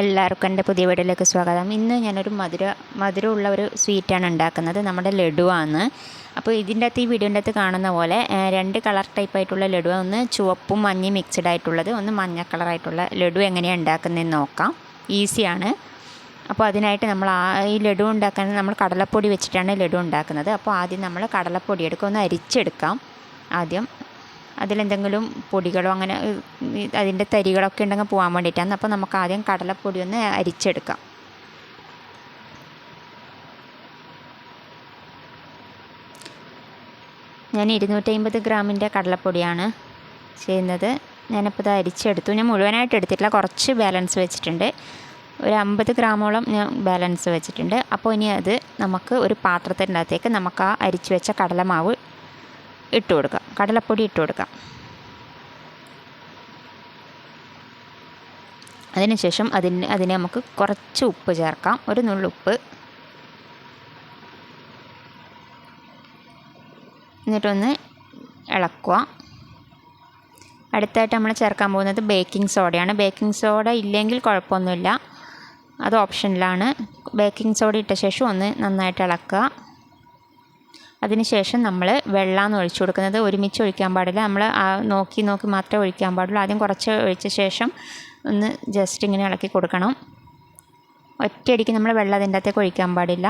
എല്ലാവർക്കും എന്റെ പുതിയ വീഡിയോയിലേക്ക് സ്വാഗതം. ഇന്ന് ഞാനൊരു മധുര മധുരമുള്ള ഒരു സ്വീറ്റാണ് ഉണ്ടാക്കുന്നത്. നമ്മുടെ ലഡുവാണ്. അപ്പോൾ ഇതിന്റെ അകത്ത് ഈ വീഡിയോന്റെ അകത്ത് കാണുന്ന പോലെ രണ്ട് കളർ ടൈപ്പ് ആയിട്ടുള്ള ലഡു ഒന്ന് ചുവപ്പും മഞ്ഞയും മിക്സ്ഡ് ആയിട്ടുള്ളത് ഒന്ന് മഞ്ഞ കളറായിട്ടുള്ള ലഡു എങ്ങനെയാണ് ഉണ്ടാക്കുന്നതെന്ന് നോക്കാം. ഈസിയാണ് അപ്പോൾ അതിനായിട്ട് നമ്മൾ ആ ഈ ലഡു ഉണ്ടാക്കാൻ നമ്മൾ കടലപ്പൊടി വെച്ചിട്ടാണ് ലഡു ഉണ്ടാക്കുന്നത്. അപ്പോൾ ആദ്യം നമ്മൾ കടലപ്പൊടി എടുക്കുക. ഒന്ന് അരിച്ചെടുക്കാം. ആദ്യം അതിലെന്തെങ്കിലും പൊടികളോ അങ്ങനെ അതിന്റെ തരികളൊക്കെ ഉണ്ടെങ്കിൽ പോകാൻ വേണ്ടിയിട്ടാണ്. അപ്പോൾ നമുക്ക് ആദ്യം കടലപ്പൊടി ഒന്ന് അരിച്ചെടുക്കാം. ഞാൻ ഇരുന്നൂറ്റമ്പത് ഗ്രാമിന്റെ കടലപ്പൊടിയാണ് ചെയ്യുന്നത്. ഞാനിപ്പോൾ ഇത് അരിച്ചെടുത്തു. ഞാൻ മുഴുവനായിട്ട് എടുത്തിട്ടില്ല. കുറച്ച് ബാലൻസ് വെച്ചിട്ടുണ്ട്. ഒരു അമ്പത് ഗ്രാമോളം ഞാൻ ബാലൻസ് വെച്ചിട്ടുണ്ട്. അപ്പോൾ ഇനി അത് നമുക്ക് ഒരു പാത്രത്തിന്റെ അകത്തേക്ക് നമുക്ക് ആ അരിച്ചു വെച്ച കടലമാവ് ഇട്ട് കൊടുക്കാം. കടലപ്പൊടി ഇട്ട് കൊടുക്കാം. അതിനുശേഷം അതിന് അതിനെ നമുക്ക് കുറച്ച് ഉപ്പ് ചേർക്കാം. ഒരു നുള്ളുപ്പ് എന്നിട്ടൊന്ന് ഇളക്കുക. അടുത്തായിട്ട് നമ്മൾ ചേർക്കാൻ പോകുന്നത് ബേക്കിംഗ് സോഡയാണ്. ബേക്കിംഗ് സോഡ ഇല്ലെങ്കിൽ കുഴപ്പമൊന്നുമില്ല. അത് ഓപ്ഷനിലാണ്. ബേക്കിംഗ് സോഡ ഇട്ട ശേഷം ഒന്ന് നന്നായിട്ട് ഇളക്കുക. അതിനുശേഷം നമ്മൾ വെള്ളമാണ് ഒഴിച്ചു കൊടുക്കുന്നത്. ഒരുമിച്ച് ഒഴിക്കാൻ പാടില്ല. നമ്മൾ ആ നോക്കി നോക്കി മാത്രമേ ഒഴിക്കാൻ പാടുള്ളൂ. ആദ്യം കുറച്ച് ഒഴിച്ച ശേഷം ഒന്ന് ജസ്റ്റ് ഇങ്ങനെ ഇളക്കി കൊടുക്കണം. ഒറ്റയടിക്ക് നമ്മൾ വെള്ളം അതിന്റെ അകത്തേക്ക് ഒഴിക്കാൻ പാടില്ല.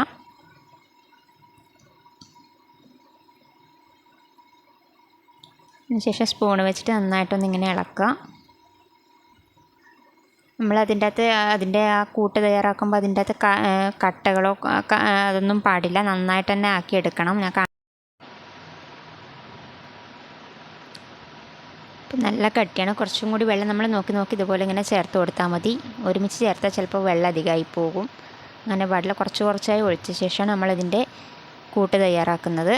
അതിനുശേഷം സ്പൂൺ വെച്ചിട്ട് നന്നായിട്ടൊന്ന് ഇങ്ങനെ ഇളക്കുക. നമ്മൾ അതിന്റെ അകത്ത് അതിന്റെ ആ കൂട്ട് തയ്യാറാക്കുമ്പോൾ അതിന്റെ അകത്ത് കട്ടകളോ അതൊന്നും പാടില്ല. നന്നായിട്ട് തന്നെ ആക്കിയെടുക്കണം. ഞാൻ നല്ല കട്ടിയാണ്. കുറച്ചും കൂടി വെള്ളം നമ്മൾ നോക്കി നോക്കി ഇതുപോലെ ഇങ്ങനെ ചേർത്ത് കൊടുത്താൽ മതി. ഒരുമിച്ച് ചേർത്താൽ ചിലപ്പോൾ വെള്ളം അധികമായി പോകും. അങ്ങനെ പാടില്ല കുറച്ച് കുറച്ചായി ഒഴിച്ച ശേഷമാണ് നമ്മളതിന്റെ കൂട്ട് തയ്യാറാക്കുന്നത്.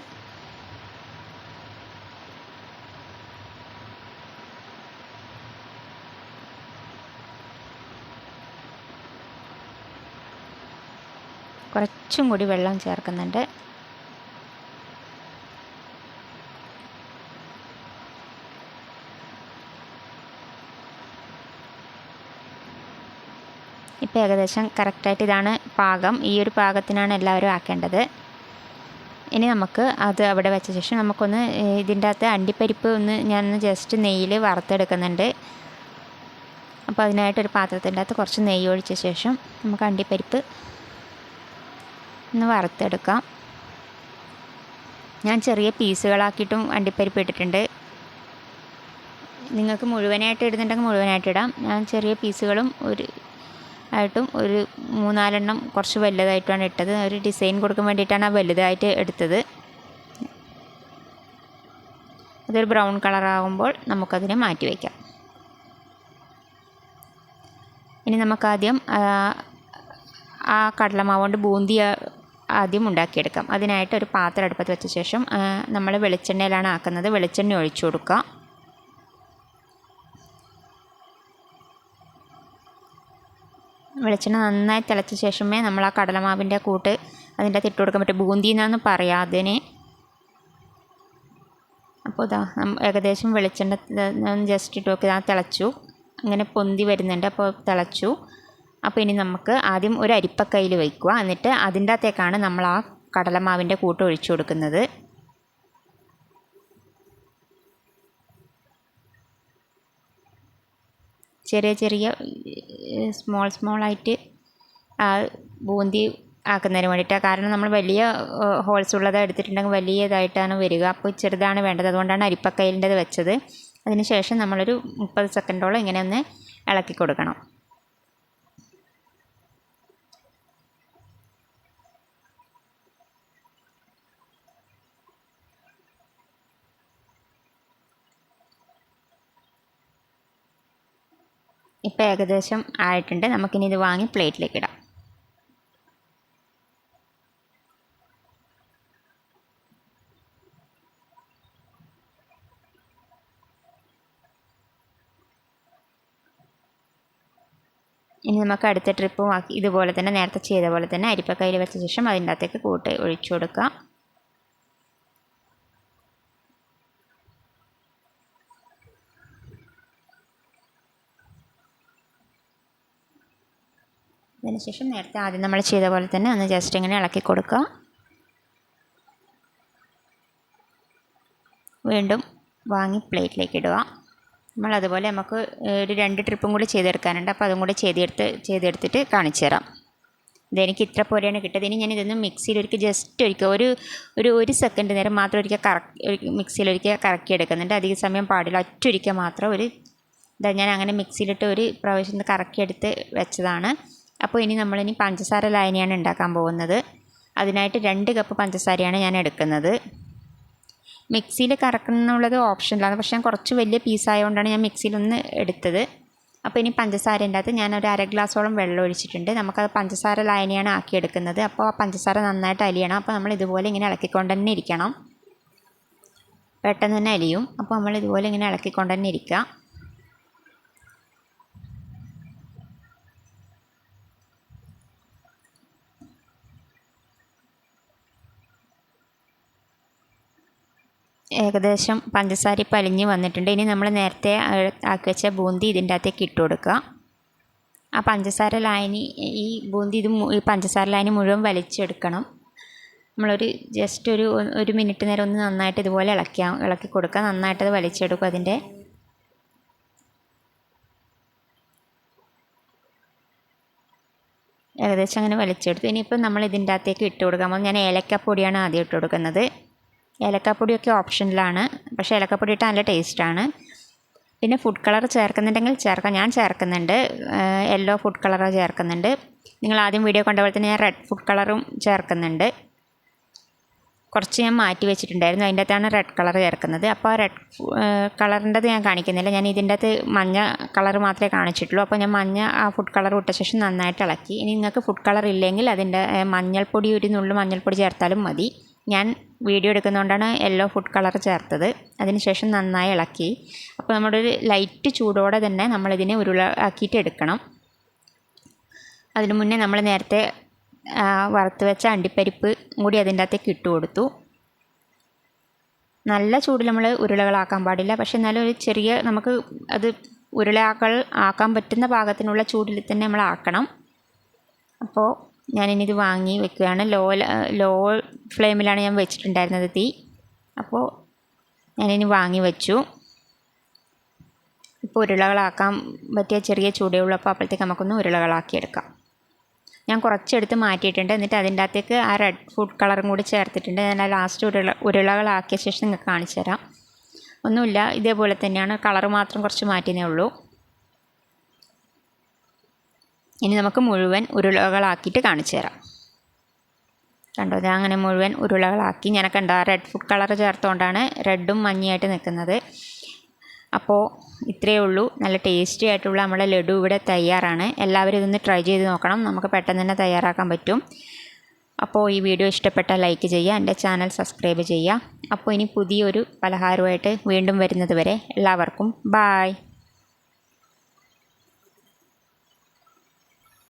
കുറച്ചും കൂടി വെള്ളം ചേർക്കുന്നുണ്ട്. ഇപ്പോൾ ഏകദേശം കറക്റ്റായിട്ട് ഇതാണ് പാകം. ഈ ഒരു പാകത്തിനാണ് എല്ലാവരും ആക്കേണ്ടത്. ഇനി നമുക്ക് അത് അവിടെ വെച്ച ശേഷം നമുക്കൊന്ന് ഇതിന്റെ അകത്ത് അണ്ടിപ്പരിപ്പ് ഒന്ന് ഞാനൊന്ന് ജസ്റ്റ് നെയ്യിൽ വറുത്തെടുക്കുന്നുണ്ട്. അപ്പോൾ അതിനായിട്ടൊരു പാത്രത്തിന്റെ അകത്ത് കുറച്ച് നെയ്യ് ഒഴിച്ച ശേഷം നമുക്ക് അണ്ടിപ്പരിപ്പ് ഒന്ന് വറുത്തെടുക്കാം. ഞാൻ ചെറിയ പീസുകളാക്കിയിട്ടും അണ്ടിപ്പരിപ്പ് ഇട്ടിട്ടുണ്ട് നിങ്ങൾക്ക് മുഴുവനായിട്ട് ഇടുന്നുണ്ടെങ്കിൽ മുഴുവനായിട്ട് ഇടാം. ഞാൻ ചെറിയ പീസുകളും ഒരു ആയിട്ടും ഒരു മൂന്നാലെണ്ണം കുറച്ച് വലുതായിട്ടാണ് ഇട്ടത്. ഒരു ഡിസൈൻ കൊടുക്കാൻ വേണ്ടിയിട്ടാണ് ആ വലുതായിട്ട് എടുത്തത്. അതൊരു ബ്രൗൺ കളറാകുമ്പോൾ നമുക്കതിനെ മാറ്റി വയ്ക്കാം. ഇനി നമുക്കാദ്യം ആ, ആ കടലമാവ് കൊണ്ട് ബൂന്തി ആദ്യം ഉണ്ടാക്കിയെടുക്കാം. അതിനായിട്ട് ഒരു പാത്രം അടുപ്പത്ത് വെച്ച ശേഷം നമ്മൾ വെളിച്ചെണ്ണയിലാണ് ആക്കുന്നത്. വെളിച്ചെണ്ണ ഒഴിച്ചു കൊടുക്കുക. വെളിച്ചെണ്ണ നന്നായി തിളച്ച ശേഷമേ നമ്മൾ ആ കടലമാവിന്റെ കൂട്ട് അതിന്റെ അകത്ത് ഇട്ട് കൊടുക്കാൻ പറ്റും. ബൂന്തി എന്നാന്ന് പറയാം അതിന്. അപ്പോൾ ഇതാ ഏകദേശം വെളിച്ചെണ്ണ ജസ്റ്റ് ഇട്ട് നോക്കി ആ തിളച്ചു. അങ്ങനെ പൊന്തി വരുന്നുണ്ട് അപ്പോൾ തിളച്ചു. അപ്പോൾ ഇനി നമുക്ക് ആദ്യം ഒരു അരിപ്പക്കയിൽ വയ്ക്കുക എന്നിട്ട് അതിന്റെ അകത്തേക്കാണ് നമ്മൾ ആ കടലമാവിന്റെ കൂട്ട് ഒഴിച്ചു കൊടുക്കുന്നത്. ചെറിയ ചെറിയ സ്മോൾ സ്മോൾ ആയിട്ട് ബൂന്തി ആക്കുന്നതിന് വേണ്ടിയിട്ടാണ് കാരണം നമ്മൾ വലിയ ഹോൾസ് ഉള്ളത് എടുത്തിട്ടുണ്ടെങ്കിൽ വലിയതായിട്ടാണ് വരിക. അപ്പോൾ ചെറുതാണ് വേണ്ടത്. അതുകൊണ്ടാണ് അരിപ്പക്കയിലിന്റെത് വെച്ചത്. അതിന് ശേഷം നമ്മളൊരു മുപ്പത് സെക്കൻഡോളം ഇങ്ങനെ ഒന്ന് ഇളക്കി കൊടുക്കണം. ഇപ്പോൾ ഏകദേശം ആയിട്ടുണ്ട്. നമുക്കിനി ഇത് വാങ്ങി പ്ലേറ്റിലേക്ക് ഇടാം. ഇനി നമുക്ക് അടുത്ത ട്രിപ്പ് ഇതുപോലെ തന്നെ നേരത്തെ ചെയ്ത പോലെ തന്നെ അരിപ്പക്കയിൽ വെച്ച ശേഷം അതിന്റെ അകത്തേക്ക് കൂട്ട് ഒഴിച്ചു കൊടുക്കാം അതിനുശേഷം നേരത്തെ ആദ്യം നമ്മൾ ചെയ്ത പോലെ തന്നെ ഒന്ന് ജസ്റ്റ് ഇങ്ങനെ ഇളക്കി കൊടുക്കുക. വീണ്ടും വാങ്ങി പ്ലേറ്റിലേക്ക് ഇടുക. നമ്മൾ അതുപോലെ നമുക്ക് ഒരു രണ്ട് ട്രിപ്പും കൂടി ചെയ്തെടുക്കാനുണ്ട്. അപ്പോൾ അതും കൂടി ചെയ്തെടുത്ത് ചെയ്തെടുത്തിട്ട് കാണിച്ചു തരാം. ഇതെനിക്ക് ഇത്ര പോലെയാണ് കിട്ടിയത്. ഇനി ഞാൻ ഇതൊന്ന് മിക്സിയിൽ ഒരിക്കൽ ജസ്റ്റ് ഒരിക്കൽ ഒരു ഒരു ഒരു സെക്കൻഡ് നേരം മാത്രം ഒരിക്കൽ കറക്കി മിക്സിയിൽ ഒരിക്കൽ കറക്കി എടുക്കുന്നുണ്ട്. അധിക സമയം പാടില്ല. ഒറ്റൊരിക്കൽ മാത്രം ഒരു ഇതാ ഞാൻ അങ്ങനെ മിക്സിയിലിട്ട് ഒരു പ്രാവശ്യം കറക്കിയെടുത്ത് വെച്ചതാണ്. അപ്പോൾ ഇനി നമ്മളിനി പഞ്ചസാര ലായനിയാണ് ഉണ്ടാക്കാൻ പോകുന്നത്. അതിനായിട്ട് രണ്ട് കപ്പ് പഞ്ചസാരയാണ് ഞാൻ എടുക്കുന്നത്. മിക്സിയിൽ കറക്കുന്നുള്ളത് ഓപ്ഷനിലാണ് പക്ഷേ ഞാൻ കുറച്ച് വലിയ പീസായതുകൊണ്ടാണ് ഞാൻ മിക്സിയിലൊന്ന് എടുത്തത്. അപ്പോൾ ഇനി പഞ്ചസാരന്റെ അകത്ത് ഞാൻ ഒരു അര ഗ്ലാസോളം വെള്ളം ഒഴിച്ചിട്ടുണ്ട്. നമുക്കത് പഞ്ചസാര ലായനിയാണ് ആക്കിയെടുക്കുന്നത്. അപ്പോൾ ആ പഞ്ചസാര നന്നായിട്ട് അലിയണം. അപ്പോൾ നമ്മൾ ഇതുപോലെ ഇങ്ങനെ ഇളക്കിക്കൊണ്ട് തന്നെ ഇരിക്കണം. പെട്ടെന്ന് തന്നെ അലിയും. അപ്പോൾ നമ്മൾ ഇതുപോലെ ഇങ്ങനെ ഇളക്കിക്കൊണ്ട് തന്നെ ഇരിക്കുക. ഏകദേശം പഞ്ചസാര ഇപ്പം അലിഞ്ഞ് വന്നിട്ടുണ്ട്. ഇനി നമ്മൾ നേരത്തെ ആക്കി വെച്ച ബൂന്തി ഇതിന്റെ അകത്തേക്ക് ഇട്ട് കൊടുക്കുക. ആ പഞ്ചസാര ലായനി ഈ ബൂന്തി ഇത് ഈ പഞ്ചസാര ലായനി മുഴുവൻ വലിച്ചെടുക്കണം. നമ്മളൊരു ജസ്റ്റ് ഒരു ഒരു മിനിറ്റ് നേരം ഒന്ന് നന്നായിട്ട് ഇതുപോലെ ഇളക്കിയാൽ ഇളക്കി കൊടുക്കുക. നന്നായിട്ട് അത് വലിച്ചെടുക്കും അതിന്റെ. ഏകദേശം അങ്ങനെ വലിച്ചെടുത്തു. ഇനിയിപ്പോൾ നമ്മൾ ഇതിന്റെ അകത്തേക്ക് ഇട്ട് കൊടുക്കാൻ ഞാൻ ഏലക്കപ്പൊടിയാണ് ആദ്യം ഇട്ട് കൊടുക്കുന്നത്. ഏലക്കാപ്പൊടിയൊക്കെ ഓപ്ഷനിലാണ്. പക്ഷേ ഏലക്കാപ്പൊടി ഇട്ടാൽ നല്ല ടേസ്റ്റാണ്. പിന്നെ ഫുഡ് കളർ ചേർക്കുന്നുണ്ടെങ്കിൽ ചേർക്കാം. ഞാൻ ചേർക്കുന്നുണ്ട്. യെല്ലോ ഫുഡ് കളർ ചേർക്കുന്നുണ്ട്. നിങ്ങൾ ആദ്യം വീഡിയോ കണ്ട പോലെ തന്നെ ഞാൻ റെഡ് ഫുഡ് കളറും ചേർക്കുന്നുണ്ട്. കുറച്ച് ഞാൻ മാറ്റി വെച്ചിട്ടുണ്ടായിരുന്നു. അതിന്റെ അകത്താണ് റെഡ് കളർ ചേർക്കുന്നത്. അപ്പോൾ ആ റെഡ് കളറിന്റെത് ഞാൻ കാണിക്കുന്നില്ല. ഞാൻ ഇതിന്റെ അകത്ത് മഞ്ഞ കളർ മാത്രമേ കാണിച്ചിട്ടുള്ളൂ. അപ്പോൾ ഞാൻ മഞ്ഞ ആ ഫുഡ് കളർ ഇട്ട ശേഷം നന്നായിട്ട് ഇളക്കി. ഇനി നിങ്ങൾക്ക് ഫുഡ് കളർ ഇല്ലെങ്കിൽ അതിന്റെ മഞ്ഞൾപ്പൊടി ഒരു നുള്ളു മഞ്ഞൾപ്പൊടി ചേർത്താലും മതി. ഞാൻ വീഡിയോ എടുക്കുന്നതുകൊണ്ടാണ് യെല്ലോ ഫുഡ് കളർ ചേർത്തത്. അതിനുശേഷം നന്നായി ഇളക്കി. അപ്പോൾ നമ്മുടെ ഒരു ലൈറ്റ് ചൂടോടെ തന്നെ നമ്മളിതിനെ ഉരുള ആക്കിയിട്ട് എടുക്കണം. അതിനു മുന്നേ നമ്മൾ നേരത്തെ വറുത്ത് വെച്ച അണ്ടിപ്പരിപ്പ് കൂടി അതിന്റെ അകത്തേക്ക് ഇട്ട് കൊടുത്തു. നല്ല ചൂടിൽ നമ്മൾ ഉരുളകളാക്കാൻ പാടില്ല. പക്ഷെ എന്നാലും ഒരു ചെറിയ നമുക്ക് അത് ഉരുളയാക്കൾ ആക്കാൻ പറ്റുന്ന പാകത്തിനുള്ള ചൂടിൽ തന്നെ നമ്മൾ ആക്കണം. അപ്പോൾ ഞാനിനി ഇത് വാങ്ങി വെക്കുകയാണ്. ലോ ലോ ഫ്ലെയിമിലാണ് ഞാൻ വെച്ചിട്ടുണ്ടായിരുന്നത് തീ. അപ്പോൾ ഞാനിനി വാങ്ങി വെച്ചു. ഇപ്പോൾ ഉരുളകളാക്കാൻ പറ്റിയ ചെറിയ ചൂടേ ഉള്ളൂ. അപ്പോൾ അപ്പോഴത്തേക്ക് നമുക്കൊന്ന് ഉരുളകളാക്കിയെടുക്കാം ഞാൻ കുറച്ചെടുത്ത് മാറ്റിയിട്ടുണ്ട്. എന്നിട്ട് അതിന്റെ അകത്തേക്ക് ആ റെഡ് ഫുഡ് കളറും കൂടി ചേർത്തിട്ടുണ്ട്. ഞാൻ ലാസ്റ്റ് ഉരുള ഉരുളകളാക്കിയ ശേഷം നിങ്ങൾക്ക് കാണിച്ചു തരാം. ഒന്നുമില്ല. ഇതേപോലെ തന്നെയാണ്. കളറ് മാത്രം കുറച്ച് മാറ്റിയേ ഉള്ളൂ. ഇനി നമുക്ക് മുഴുവൻ ഉരുളകളാക്കിയിട്ട് കാണിച്ചു തരാം. കണ്ടോ ഞാൻ അങ്ങനെ മുഴുവൻ ഉരുളകളാക്കി. ഞാൻ കണ്ട റെഡ് ഫുഡ് കളർ ചേർത്തുകൊണ്ടാണ് റെഡും മഞ്ഞയായിട്ട് നിൽക്കുന്നത്. അപ്പോൾ ഇത്രയേ ഉള്ളൂ. നല്ല ടേസ്റ്റി ആയിട്ടുള്ള നമ്മുടെ ലഡു ഇവിടെ തയ്യാറാണ്. എല്ലാവരും ഇതൊന്ന് ട്രൈ ചെയ്ത് നോക്കണം. നമുക്ക് പെട്ടെന്ന് തന്നെ തയ്യാറാക്കാൻ പറ്റും. അപ്പോൾ ഈ വീഡിയോ ഇഷ്ടപ്പെട്ട ലൈക്ക് ചെയ്യുക എന്റെ ചാനൽ സബ്സ്ക്രൈബ് ചെയ്യുക. അപ്പോൾ ഇനി പുതിയൊരു പലഹാരമായിട്ട് വീണ്ടും വരുന്നത് വരെ എല്ലാവർക്കും ബായ്